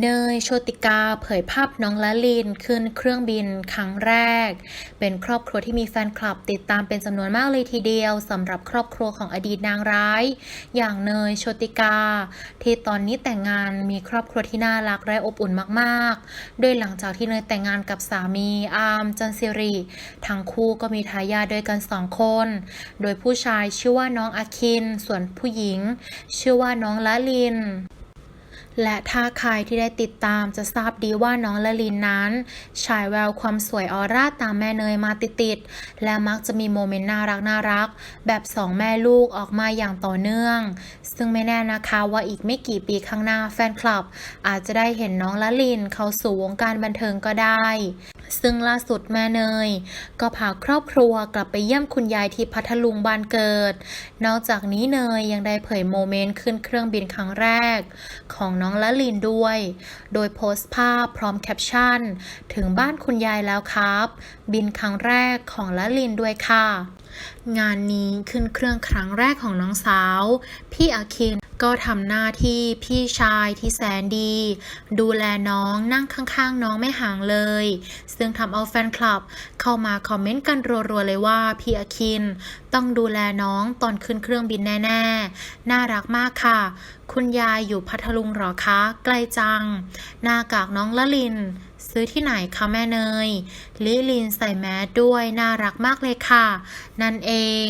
เนยโชติกาเผยภาพน้องละลินขึ้นเครื่องบินครั้งแรก เป็นครอบครัวที่มีแฟนคลับติดตามเป็นจำนวนมากเลยทีเดียวสำหรับครอบครัวของอดีตนางร้าย อย่างเนยโชติกา ที่ตอนนี้แต่งงานมีครอบครัวที่น่ารักและอบอุ่นมากๆ โดยหลังจากที่เนยแต่งงานกับสามีอาร์มจันซิริทั้งคู่ก็มีทายาทด้วยกันสองคน โดยผู้ชายชื่อว่าน้องอาคิน ส่วนผู้หญิง ชื่อว่าน้องละลิน และถ้าใครที่ได้ติดตามจะทราบดีว่าน้องละลินนั้นฉายแววความสวยออร่าตามแม่เนยมาติดๆ และมักจะมีโมเมนต์น่ารักน่ารัก แบบสองแม่ลูกออกมาอย่างต่อเนื่อง ซึ่งไม่แน่นะคะว่าอีกไม่กี่ปีข้างหน้าแฟนคลับ อาจจะได้เห็นน้องละลินเข้าสู่วงการบันเทิงก็ได้ ซึ่งล่าสุดแม่เนย ก็พาครอบครัวกลับไปเยี่ยมคุณยายที่พัทลุงบ้านเกิด นอกจากนี้เนยยังได้เผยโมเมนต์ขึ้นเครื่องบินครั้งแรก ของน้องละลินด้วย โดยโพสต์ภาพพร้อมแคปชั่น ถึงบ้านคุณยายแล้วครับ บินครั้งแรกของละลินด้วยค่ะ งานนี้ขึ้นเครื่องครั้งแรกของน้องสาว พี่อาคิน ก็ทำหน้าที่พี่ชายที่แสนดี ดูแลน้องนั่งข้างๆ น้องไม่ห่างเลย ซึ่งทำเอาแฟนคลับเข้ามาคอมเมนต์กันรัวๆเลยว่าพี่อคิน ต้องดูแลน้องตอนขึ้นเครื่องบินแน่ๆ น่ารักมากค่ะ คุณยายอยู่พัทลุงหรอคะไกลจัง หน้ากากน้องละลิน ซื้อที่ไหนคะแม่เนยลิลินใส่แมสด้วยน่ารักมากเลยค่ะ นั่นเอง